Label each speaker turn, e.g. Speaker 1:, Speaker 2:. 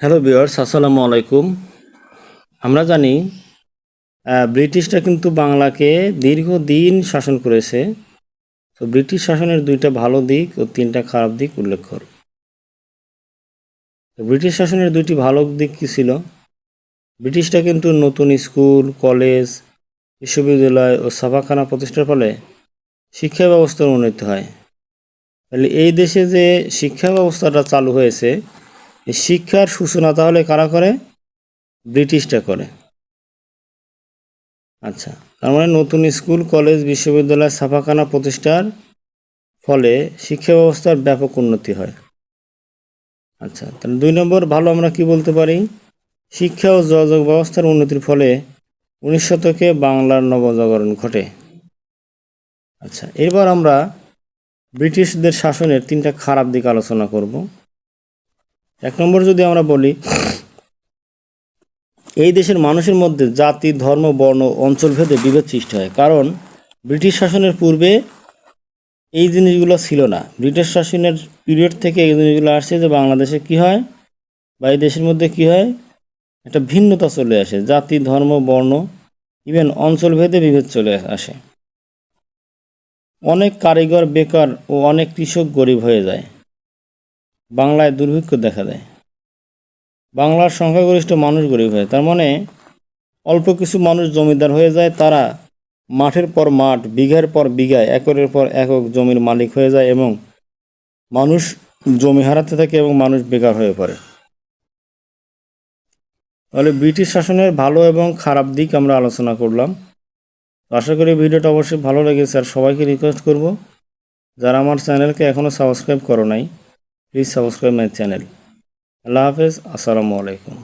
Speaker 1: Hello বিয়ার্স আসসালামু আলাইকুম। আমরা জানি ব্রিটিশরা কিন্তু বাংলাকে দীর্ঘদিন শাসন করেছে। তো ব্রিটিশ শাসনের দুইটা ভালো দিক ও তিনটা খারাপ দিক উল্লেখ করো। ব্রিটিশ শাসনের দুইটি ভালো দিক কী ছিল? ব্রিটিশরা কিন্তু নতুন স্কুল, কলেজ, বিশ্ববিদ্যালয় ও ছাপাখানা প্রতিষ্ঠার ফলে শিক্ষা ব্যবস্থার উন্নতি হয়। তাহলে এই দেশে যে শিক্ষা ব্যবস্থাটা চালু হয়েছে শিক্ষার সূচনা তাহলে কারা করে? ব্রিটিশরা করে। আচ্ছা তার মানে নতুন স্কুল, কলেজ, বিশ্ববিদ্যালয়, ছাপাখানা প্রতিষ্ঠার ফলে শিক্ষা ব্যবস্থার ব্যাপক উন্নতি হয়। আচ্ছা তাহলে দুই নম্বর, ভালো আমরা কি বলতে পারি? শিক্ষা ও যোগাযোগ ব্যবস্থার উন্নতির ফলে উনিশ শতকে বাংলার নবজাগরণ ঘটে। আচ্ছা এবার আমরা ব্রিটিশদের শাসনের তিনটা খারাপ দিক আলোচনা করব। এক নম্বর যদি আমরা বলি, এই দেশের মানুষের মধ্যে জাতি, ধর্ম, বর্ণ অঞ্চলভেদে বিভেদ সৃষ্টি হয়। কারণ ব্রিটিশ শাসনের পূর্বে এই জিনিসগুলো ছিল না। ব্রিটিশ শাসনের পিরিয়ড থেকে এই জিনিসগুলো আসছে যে বাংলাদেশে কি হয় বা এই দেশের মধ্যে কি হয়? একটা ভিন্নতা চলে আসে। জাতি, ধর্ম, বর্ণ ইভেন অঞ্চলভেদে বিভেদ চলে আসে। অনেক কারিগর, বেকার ও অনেক কৃষক গরিব হয়ে যায়। বাংলায় দুর্ভিক্ষ দেখা দেয়। বাংলার সংখ্যাগরিষ্ঠ মানুষ গরিব হয়। তার মানে অল্প কিছু মানুষ জমিদার হয়ে যায়, তারা মাঠের পর মাঠ, বিঘার পর বিঘায় একরের পর একক জমির মালিক হয়ে যায় এবং মানুষ জমি হারাতে থাকে এবং মানুষ বেকার হয়ে পড়ে। তাহলে ব্রিটিশ শাসনের ভালো এবং খারাপ দিক আমরা আলোচনা করলাম। আশা করি ভিডিওটা অবশ্যই ভালো লেগেছে। আর সবাইকে রিকোয়েস্ট করব, যারা আমার চ্যানেলকে এখনও সাবস্ক্রাইব করো নাই প্লিজ সাবস্ক্রাইব মাই চ্যানেল আল্লাহ হাফেজ আসসালামু আলাইকুম।